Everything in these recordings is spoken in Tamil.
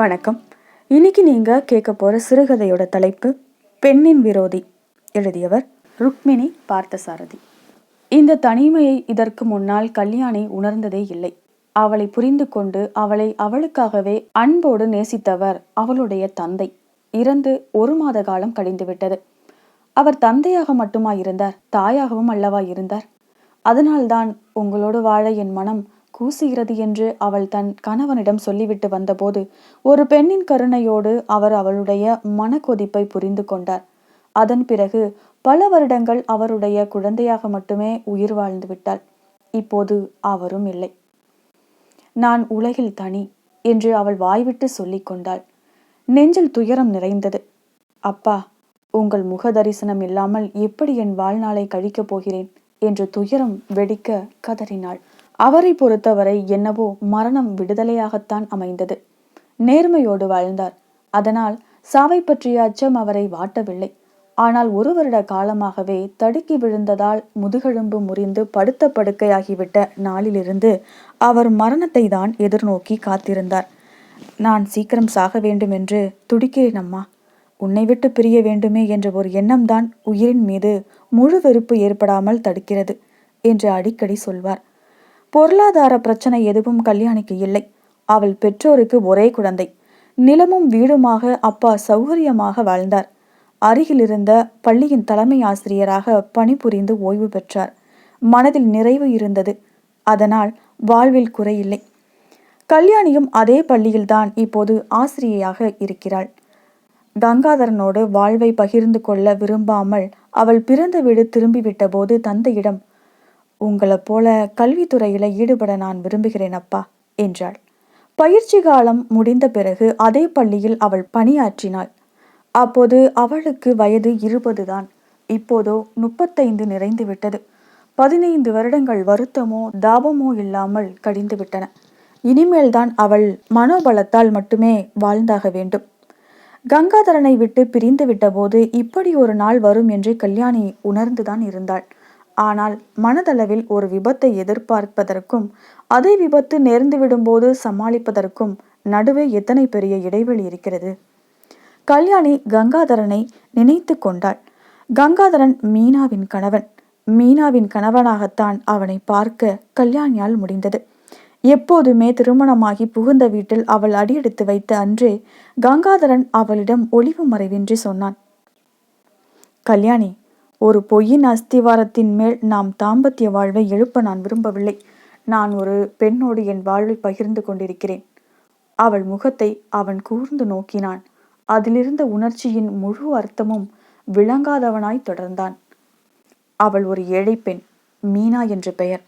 வணக்கம். இன்னைக்கு நீங்க கேட்க போற சிறுகதையோட தலைப்பு பெண்ணின் விரோதி எழுதியவர் ருக்மிணி பார்த்தசாரதி. இந்த தனிமையை இதற்கு முன்னால் கல்யாணி உணர்ந்ததே இல்லை. அவளை புரிந்து கொண்டு அவளை அவளுக்காகவே அன்போடு நேசித்தவர் அவளுடைய தந்தை. இறந்து ஒரு மாத காலம் கழிந்துவிட்டது அவர் தந்தையாக மட்டுமா இருந்தார் தாயாகவும் அல்லவா இருந்தார். அதனால்தான் உங்களோடு வாழ என் மனம் கூசுகிறது என்று அவள் தன் கணவனிடம் சொல்லிவிட்டு வந்தபோது ஒரு பெண்ணின் கருணையோடு அவர் அவளுடைய மனக்கொதிப்பை புரிந்து கொண்டார். அதன் பிறகு பல வருடங்கள் அவருடைய குழந்தையாக மட்டுமே உயிர் வாழ்ந்து விட்டாள். இப்போது அவரும் இல்லை. நான் உலகில் தனி என்று அவள் வாய்விட்டு சொல்லிக் கொண்டாள். நெஞ்சில் துயரம் நிறைந்தது. அப்பா உங்கள் முக தரிசனம் இல்லாமல் எப்படி என் வாழ்நாளை கழிக்கப் போகிறேன்? என்று துயரம் வெடிக்க கதறினாள். அவரை பொறுத்தவரை என்னவோ மரணம் விடுதலையாகத்தான் அமைந்தது. நேர்மையோடு வாழ்ந்தார். அதனால் சாவை பற்றிய அச்சம் அவரை வாட்டவில்லை. ஆனால் ஒரு வருட காலமாகவே தடுக்கி விழுந்ததால் முதுகெலும்பு முறிந்து படுத்த படுக்கையாகிவிட்ட நாளிலிருந்து அவர் மரணத்தை தான் எதிர்நோக்கி காத்திருந்தார். நான் சீக்கிரம் சாக வேண்டும் என்று துடிக்கிறேன் அம்மா. உன்னை விட்டு பிரிய வேண்டுமே என்ற ஒரு எண்ணம்தான் உயிரின் மீது முழு வெறுப்பு ஏற்படாமல் தடுக்கிறது என்று அடிக்கடி சொல்வார். பொருளாதார பிரச்சனை எதுவும் கல்யாணிக்கு இல்லை. அவள் பெற்றோருக்கு ஒரே குழந்தை. நிலமும் வீடுமாக அப்பா சௌகரியமாக வாழ்ந்தார். அருகிலிருந்த பள்ளியின் தலைமை ஆசிரியராக பணிபுரிந்து ஓய்வு பெற்றார். மனதில் நிறைவு இருந்தது. அதனால் வாழ்வில் குறையில்லை. கல்யாணியும் அதே பள்ளியில்தான் இப்போது ஆசிரியையாக இருக்கிறாள். கங்காதரனோடு வாழ்வை பகிர்ந்து கொள்ள விரும்பாமல் அவள் பிறந்த வீடு திரும்பிவிட்ட போது தந்தையிடம் உங்களைப் போல கல்வித்துறையில் ஈடுபட நான் விரும்புகிறேன் அப்பா என்றாள். பயிற்சி காலம் முடிந்த பிறகு அதே பள்ளியில் அவள் பணியாற்றினாள். அப்போது அவளுக்கு வயது இருபதுதான் இப்போதோ முப்பத்தைந்து நிறைந்து விட்டது. பதினைந்து வருடங்கள் வருத்தமோ தாபமோ இல்லாமல் கடிந்து விட்டன. இனிமேல்தான் அவள் மனோபலத்தால் மட்டுமே வாழ்ந்தாக வேண்டும். கங்காதரனை விட்டு பிரிந்து விட்டபோது இப்படி ஒரு நாள் வரும் என்று கல்யாணி உணர்ந்துதான் இருந்தாள். ஆனால் மனதளவில் ஒரு விபத்தை எதிர்பார்ப்பதற்கும் அதே விபத்து நேர்ந்து விடும்போது சமாளிப்பதற்கும் நடுவே எத்தனை பெரிய இடைவெளி இருக்கிறது? கல்யாணி கங்காதரனை நினைத்து கொண்டாள். கங்காதரன் மீனாவின் கணவன். மீனாவின் கணவனாகத்தான் அவனை பார்க்க கல்யாணியால் முடிந்தது. எப்போதுமே திருமணமாகி புகுந்த வீட்டில் அவள் அடியெடுத்து வைத்த அன்றே கங்காதரன் அவளிடம் ஒளிவு மறைவின்றி சொன்னான். கல்யாணி ஒரு பொய்யின் அஸ்திவாரத்தின் மேல் நாம் தாம்பத்திய வாழ்வை எழுப்ப நான் விரும்பவில்லை. நான் ஒரு பெண்ணோடு என் வாழ்வை பகிர்ந்து கொண்டிருக்கிறேன். அவள் முகத்தை அவன் கூர்ந்து நோக்கினான். அதிலிருந்த உணர்ச்சியின் முழு அர்த்தமும் விளங்காதவனாய் தொடர்ந்தான். அவள் ஒரு ஏழை பெண் மீனா என்று பெயர்.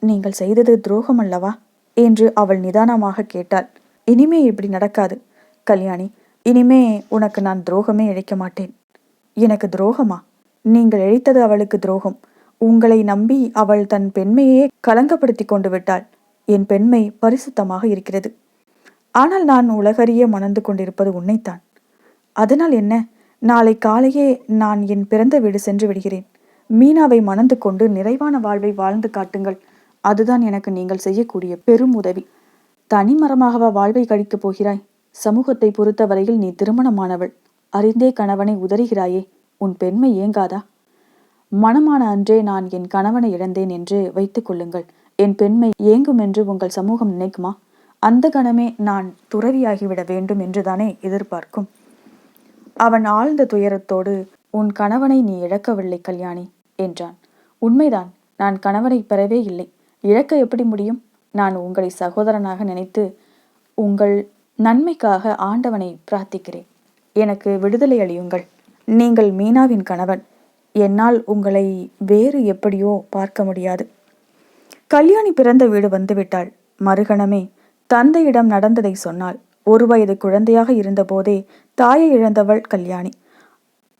நீங்கள் செய்தது துரோகம் அல்லவா? என்று அவள் நிதானமாக கேட்டாள். இனிமே இப்படி நடக்காது. கல்யாணி இனிமே உனக்கு நான் துரோகமே இழைக்க மாட்டேன். எனக்கு துரோகமா? நீங்கள் இழைத்தது அவளுக்கு துரோகம். உங்களை நம்பி அவள் தன் பெண்மையே கலங்கப்படுத்தி கொண்டு விட்டாள். என் பெண்மை பரிசுத்தமாக இருக்கிறது. ஆனால் நான் உலகறிய மணந்து கொண்டிருப்பது உன்னைத்தான். அதனால் என்ன? நாளை காலையே நான் என் பிறந்த வீடு சென்று விடுகிறேன். மீனாவை மணந்து கொண்டு நிறைவான வாழ்வை வாழ்ந்து காட்டுங்கள். அதுதான் எனக்கு நீங்கள் செய்யக்கூடிய பெரும் உதவி. தனிமரமாகவா வாழ்வை கழிக்கப் போகிறாய்? சமூகத்தை பொறுத்தவரையில் நீ திருமணமானவள். அறிந்தே கணவனை உதறுகிறாயே. உன் பெண்மை ஏங்காதா? மணமான அன்றே நான் என் கணவனை இழந்தேன் என்று வைத்துக் கொள்ளுங்கள். என் பெண்மை ஏங்கும் என்று உங்கள் சமூகம் நினைக்குமா? அந்த கணமே நான் துறவியாகிவிட வேண்டும் என்றுதானே எதிர்பார்க்கும். அவன் ஆழ்ந்த துயரத்தோடு உன் கணவனை நீ இழக்கவில்லை கல்யாணி என்றான். உண்மைதான் நான் கணவனை பெறவே இல்லை. இழக்க எப்படி முடியும்? நான் உங்களை சகோதரனாக நினைத்து உங்கள் நன்மைக்காக ஆண்டவனை பிரார்த்திக்கிறேன். எனக்கு விடுதலை அளியுங்கள். நீங்கள் மீனாவின் கணவன். என்னால் உங்களை வேறு எப்படியோ பார்க்க முடியாது. கல்யாணி பிறந்த வீடு வந்துவிட்டாள். மறுகணமே தந்தையிடம் நடந்ததை சொன்னாள். ஒரு வயது குழந்தையாக இருந்தபோதே தாயை இழந்தவள் கல்யாணி.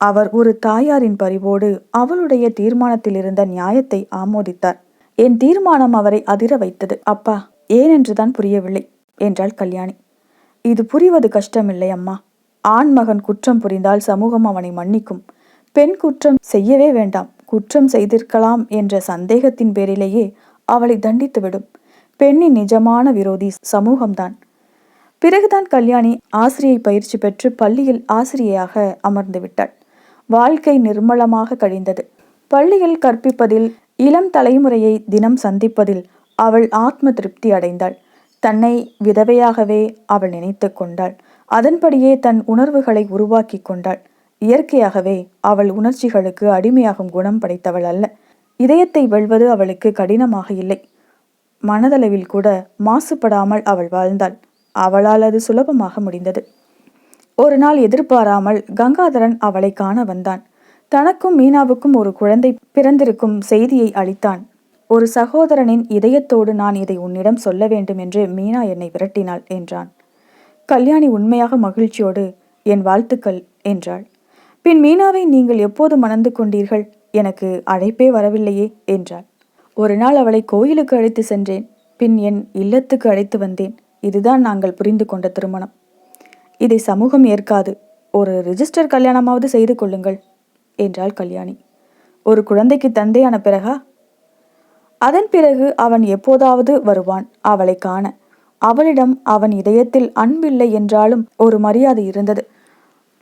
அவர் ஒரு தாயாரின் பரிவோடு அவளுடைய தீர்மானத்தில் இருந்த நியாயத்தை ஆமோதித்தார். என் தீர்மானம் அவரை அதிர வைத்தது. அப்பா ஏனென்றுதான் புரியவில்லை என்றாள் கல்யாணி. இது புரிவது கஷ்டமில்லை அம்மா. ஆண் மகன் குற்றம் புரிந்தால் சமூகம் அவனை மன்னிக்கும். பெண் குற்றம் செய்யவே வேண்டாம். குற்றம் செய்திருக்கலாம் என்ற சந்தேகத்தின் பேரிலேயே அவளை தண்டித்துவிடும். பெண்ணின் நிஜமான விரோதி சமூகம்தான். பிறகுதான் கல்யாணி ஆசிரியை பயிற்சி பெற்று பள்ளியில் ஆசிரியையாக அமர்ந்து விட்டாள். வாழ்க்கை நிர்மலமாக கழிந்தது. பள்ளியில் கற்பிப்பதில் இளம் தலைமுறையை தினம் சந்திப்பதில் அவள் ஆத்ம திருப்தி அடைந்தாள். தன்னை விதவையாகவே அவள் நினைத்து கொண்டாள். அதன்படியே தன் உணர்வுகளை உருவாக்கி கொண்டாள். இயற்கையாகவே அவள் உணர்ச்சிகளுக்கு அடிமையாகும் குணம் படைத்தவள் அல்ல. இதயத்தை வெல்வது அவளுக்கு கடினமாக இல்லை. மனதளவில் கூட மாசுபடாமல் அவள் வாழ்ந்தாள். அவளால் அது சுலபமாக முடிந்தது. ஒரு நாள் எதிர்பாராமல் கங்காதரன் அவளை காண வந்தான். தனக்கும் மீனாவுக்கும் ஒரு குழந்தை பிறந்திருக்கும் செய்தியை அளித்தான். ஒரு சகோதரனின் இதயத்தோடு நான் இதை உன்னிடம் சொல்ல வேண்டும் என்று மீனா என்னை விரட்டினாள் என்றான். கல்யாணி உண்மையாக மகிழ்ச்சியோடு என் வாழ்த்துக்கள் என்றாள். பின் மீனாவை நீங்கள் எப்போது மணந்து கொண்டீர்கள்? எனக்கு அழைப்பே வரவில்லையே என்றாள். ஒரு நாள் அவளை கோயிலுக்கு அழைத்து சென்றேன். பின் என் இல்லத்துக்கு அழைத்து வந்தேன். இதுதான் நாங்கள் புரிந்து கொண்ட திருமணம். இதை சமூகம் ஏற்காது. ஒரு ரிஜிஸ்டர் கல்யாணமாவது செய்து கொள்ளுங்கள் என்றாள் கல்யாணி. ஒரு குழந்தைக்கு தந்தையான பிறகா? அதன் பிறகு அவன் எப்போதாவது வருவான். அவளை காண. அவளிடம் அவன் இதயத்தில் அன்பில்லை என்றாலும் ஒரு மரியாதை இருந்தது.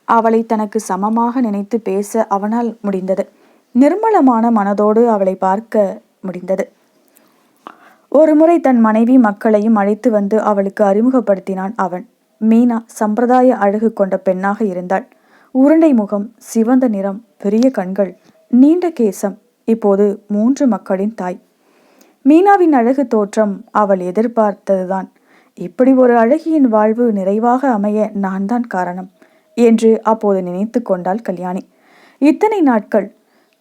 அவளை தனக்கு சமமாக நினைத்து பேச அவனால் முடிந்தது. நிர்மலமான மனதோடு அவளை பார்க்க முடிந்தது. ஒருமுறை தன் மனைவி மக்களையும் அழைத்து வந்து அவளுக்கு அறிமுகப்படுத்தினான் அவன். மீனா சம்பிரதாய அழகு கொண்ட பெண்ணாக இருந்தாள். உருண்டை முகம் சிவந்த நிறம் பெரிய கண்கள் நீண்ட கேசம் இப்போது மூன்று மக்களின் தாய். மீனாவின் அழகு தோற்றம் அவள் எதிர்பார்த்ததுதான். இப்படி ஒரு அழகியின் வாழ்வு நிறைவாக அமைய நான் தான் காரணம் என்று அப்போது நினைத்து கொண்டாள் கல்யாணி. இத்தனை நாட்கள்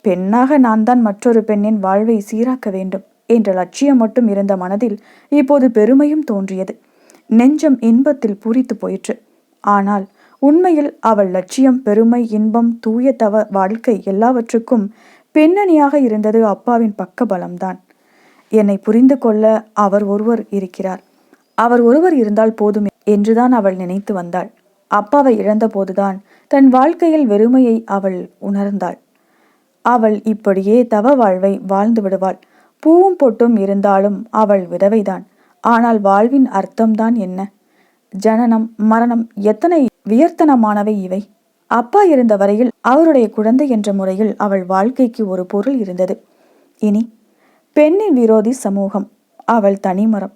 பெண்ணாக நான் தான் மற்றொரு பெண்ணின் வாழ்வை சீராக்க வேண்டும் என்ற லட்சியம் மட்டும் இருந்த மனதில் இப்போது பெருமையும் தோன்றியது. நெஞ்சம் இன்பத்தில் பூரித்து போயிற்று. ஆனால் உண்மையில் அவள் லட்சியம் பெருமை இன்பம் தூய தவ வாழ்க்கை எல்லாவற்றுக்கும் பின்னணியாக இருந்தது அப்பாவின் பக்க பலம்தான் என்னை புரிந்து கொள்ள அவர் ஒருவர் இருக்கிறார். அவர் ஒருவர் இருந்தால் போதும் என்றுதான் அவள் நினைத்து வந்தாள். அப்பாவை இழந்தபோதுதான் தன் வாழ்க்கையில் வெறுமையை அவள் உணர்ந்தாள். அவள் இப்படியே தவ வாழ்வை வாழ்ந்து விடுவாள். பூவும் பொட்டும் இருந்தாலும் அவள் விதவைதான். ஆனால் வாழ்வின் அர்த்தம்தான் என்ன? ஜனனம் மரணம் எத்தனை வியர்த்தனமானவை இவை. அப்பா இருந்த வரையில் அவருடைய குழந்தை என்ற முறையில் அவள் வாழ்க்கைக்கு ஒரு பொருள் இருந்தது. இனி பெண்ணின் விரோதி சமூகம் அவள் தனிமரம்.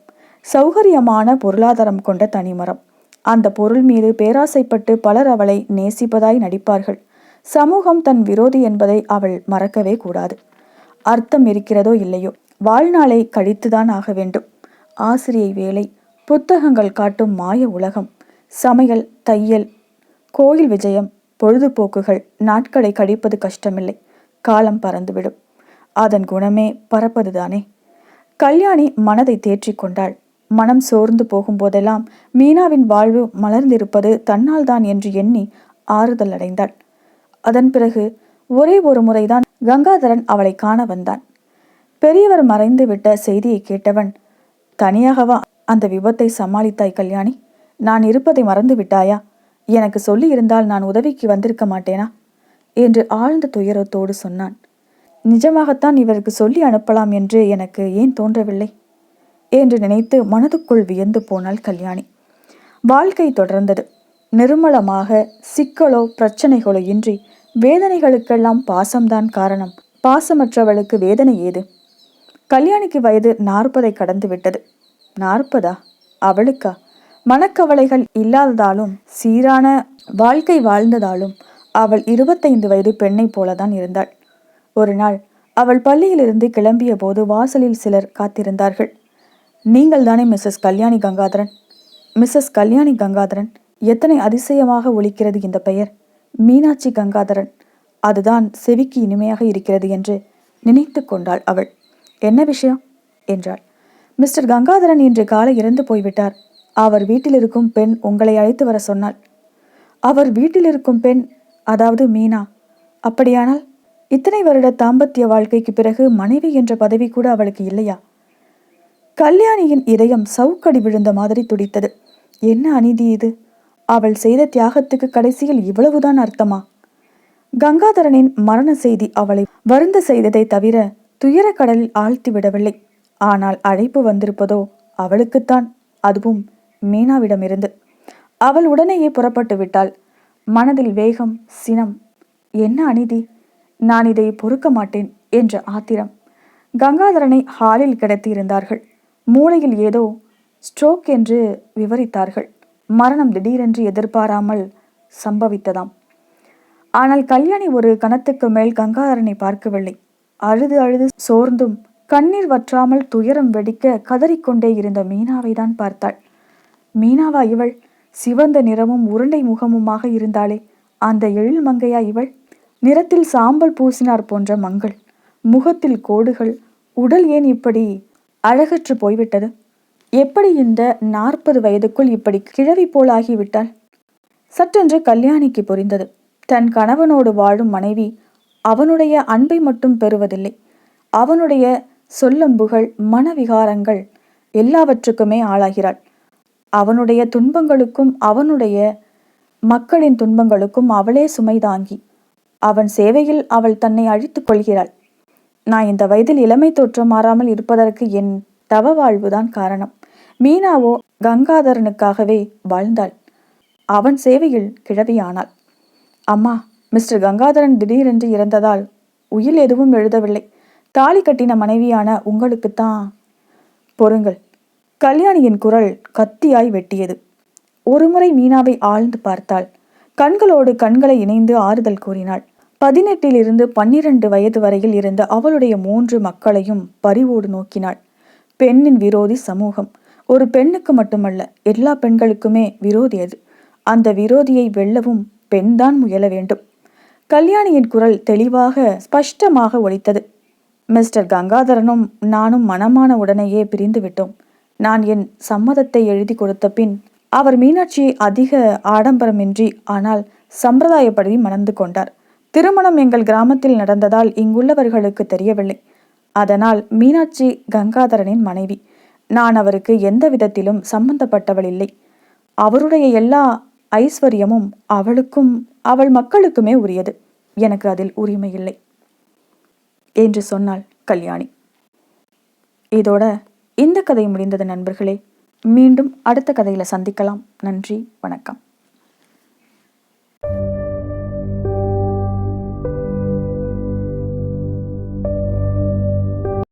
சௌகரியமான பொருளாதாரம் கொண்ட தனிமரம். அந்த பொருள் மீது பேராசைப்பட்டு பலர் அவளை நேசிப்பதாய் நடிப்பார்கள். சமூகம் தன் விரோதி என்பதை அவள் மறக்கவே கூடாது. அர்த்தம் இருக்கிறதோ இல்லையோ வாழ்நாளை கழித்துதான் ஆக வேண்டும். ஆசிரியை வேலை புத்தகங்கள் காட்டும் மாய உலகம் சமையல் தையல் கோயில் விஜயம் பொழுதுபோக்குகள் நாட்களை கழிப்பது கஷ்டமில்லை. காலம் பறந்துவிடும். அதன் குணமே பறப்பதுதானே. கல்யாணி மனதை தேற்றி கொண்டாள். மனம் சோர்ந்து போகும்போதெல்லாம் மீனாவின் வாழ்வு மலர்ந்திருப்பது தன்னால் தான் என்று எண்ணி ஆறுதல் அடைந்தாள். அதன் பிறகு ஒரே ஒரு முறைதான் கங்காதரன் அவளை காண வந்தான். பெரியவர் மறைந்து விட்ட செய்தியை கேட்டவன் தனியாகவா? அந்த விபத்தை சமாளித்தாய் கல்யாணி. நான் இருப்பதை மறந்து விட்டாயா? எனக்கு சொல்லியிருந்தால் நான் உதவிக்கு வந்திருக்க மாட்டேனா? என்று ஆழ்ந்த துயரத்தோடு சொன்னான். நிஜமாகத்தான் இவருக்கு சொல்லி அனுப்பலாம் என்று எனக்கு ஏன் தோன்றவில்லை? என்று நினைத்து மனதுக்குள் வியந்து போனாள் கல்யாணி. வாழ்க்கை தொடர்ந்தது. நிர்மலமாக சிக்கலோ பிரச்சனைகளோ இன்றி வேதனைகளுக்கெல்லாம் பாசம்தான் காரணம். பாசமற்றவளுக்கு வேதனை ஏது? கல்யாணிக்கு வயது நாற்பதை கடந்து விட்டது. நாற்பதா? அவளுக்கா? மனக்கவலைகள் இல்லாததாலும் சீரான வாழ்க்கை வாழ்ந்ததாலும் அவள் இருபத்தைந்து வயது பெண்ணை போலதான் இருந்தாள். ஒரு நாள் அவள் பள்ளியிலிருந்து கிளம்பிய போது வாசலில் சிலர் காத்திருந்தார்கள். நீங்கள் தானே மிஸ்ஸஸ் கல்யாணி கங்காதரன்? மிஸ்ஸஸ் கல்யாணி கங்காதரன் எத்தனை அதிசயமாக ஒலிக்கிறது இந்த பெயர். மீனாட்சி கங்காதரன் அதுதான் செவிக்கு இனிமையாக இருக்கிறது என்று நினைத்து கொண்டாள் அவள். என்ன விஷயம்? என்றாள். மிஸ்டர் கங்காதரன் இன்று காலை இறந்து போய்விட்டார். அவர் வீட்டில் இருக்கும் பெண் உங்களை அழைத்து வர சொன்னாள். அவர் வீட்டில் இருக்கும் பெண் அதாவது மீனா. அப்படியானால் இத்தனை வருட தாம்பத்திய வாழ்க்கைக்கு பிறகு மனைவி என்ற பதவி கூட அவளுக்கு இல்லையா? கல்யாணியின் இதயம் சவுக்கடி விழுந்த மாதிரி துடித்தது. என்ன அநீதி இது? அவள் செய்த தியாகத்துக்கு கடைசியில் இவ்வளவுதான் அர்த்தமா? கங்காதரனின் மரண செய்தி அவளை வருந்த செய்ததை தவிர துயர கடலில் ஆழ்த்தி விடவில்லை. ஆனால் அழைப்பு வந்திருப்பதோ அவளுக்குத்தான். அதுவும் மீனாவிடமிருந்து. அவள் உடனேயே புறப்பட்டு விட்டாள். மனதில் வேகம் சினம். என்ன அநீதி? நான் இதை பொறுக்க மாட்டேன் என்ற ஆத்திரம். கங்காதரனை ஹாலில் கிடத்தியிருந்தார்கள். மூளையில் ஏதோ ஸ்ட்ரோக் என்று விவரித்தார்கள். மரணம் திடீரென்று எதிர்பாராமல் சம்பவித்ததாம். ஆனால் கல்யாணி ஒரு கணத்துக்கு மேல் கங்காதரனை பார்க்கவில்லை. அழுது அழுது சோர்ந்தும் கண்ணீர் வற்றாமல் துயரம் வெடிக்க கதறிக்கொண்டே இருந்த மீனாவை தான் பார்த்தாள். மீனாவா இவள்? சிவந்த நிறமும் உருண்டை முகமுமாக இருந்தாளே. அந்த எழில் மங்கையா இவள்? நிறத்தில் சாம்பல் பூசினார் போன்ற மங்கள். முகத்தில் கோடுகள். உடல் ஏன் இப்படி அழகற்று போய்விட்டது. எப்படி இந்த நாற்பது வயதுக்குள் இப்படி கிழவி போலாகிவிட்டாள் சற்றென்று கல்யாணிக்கு புரிந்தது. தன் கணவனோடு வாழும் மனைவி அவனுடைய அன்பை மட்டும் பெறுவதில்லை. அவனுடைய சொல்லம்புகள் மனவிகாரங்கள் எல்லாவற்றுக்குமே ஆளாகிறாள். அவனுடைய துன்பங்களுக்கும் அவனுடைய மக்களின் துன்பங்களுக்கும் அவளே சுமைதாங்கி அவன் சேவையில் அவள் தன்னை அழித்துக் கொள்கிறாள். நான் இந்த வயதில் இளமை தோற்றம் மாறாமல் இருப்பதற்கு என் தவ வாழ்வுதான் காரணம். மீனாவோ கங்காதரனுக்காகவே வாழ்ந்தாள். அவன் சேவையில் கிழவியானாள். அம்மா மிஸ்டர் கங்காதரன் திடீரென்று இறந்ததால் உயில் எதுவும் எழுதவில்லை. தாலி கட்டின மனைவியான உங்களுக்குத்தான். பொறுங்கள். கல்யாணியின் குரல் கத்தியாய் வெட்டியது. ஒருமுறை மீனாவை ஆழ்ந்து பார்த்தாள். கண்களோடு கண்களை இணைந்து ஆறுதல் கூறினாள். பதினெட்டிலிருந்து பன்னிரண்டு வயது வரையில் இருந்த அவளுடைய மூன்று மக்களையும் பரிவோடு நோக்கினாள். பெண்ணின் விரோதி சமூகம். ஒரு பெண்ணுக்கு மட்டுமல்ல எல்லா பெண்களுக்குமே விரோதி அது. அந்த விரோதியை வெல்லவும் பெண்தான் முயல வேண்டும். கல்யாணியின் குரல் தெளிவாக ஸ்பஷ்டமாக ஒலித்தது. மிஸ்டர் கங்காதரனும் நானும் மனமான உடனேயே பிரிந்து விட்டோம். நான் என் சம்மதத்தை எழுதி கொடுத்த பின் அவர் மீனாட்சியை அதிக ஆடம்பரமின்றி ஆனால் சம்பிரதாயப்படி மணந்து கொண்டார். திருமணம் எங்கள் கிராமத்தில் நடந்ததால் இங்குள்ளவர்களுக்கு தெரியவில்லை. அதனால் மீனாட்சி கங்காதரனின் மனைவி. நான் அவருக்கு எந்த விதத்திலும் சம்பந்தப்பட்டவள் இல்லை. அவருடைய எல்லா ஐஸ்வர்யமும் அவளுக்கும் அவள் மக்களுக்குமே உரியது. எனக்கு அதில் உரிமை இல்லை. என்று சொன்னாள் கல்யாணி. இதோட இந்த கதை முடிந்தது நண்பர்களே. மீண்டும் அடுத்த கதையில் சந்திக்கலாம். நன்றி வணக்கம்.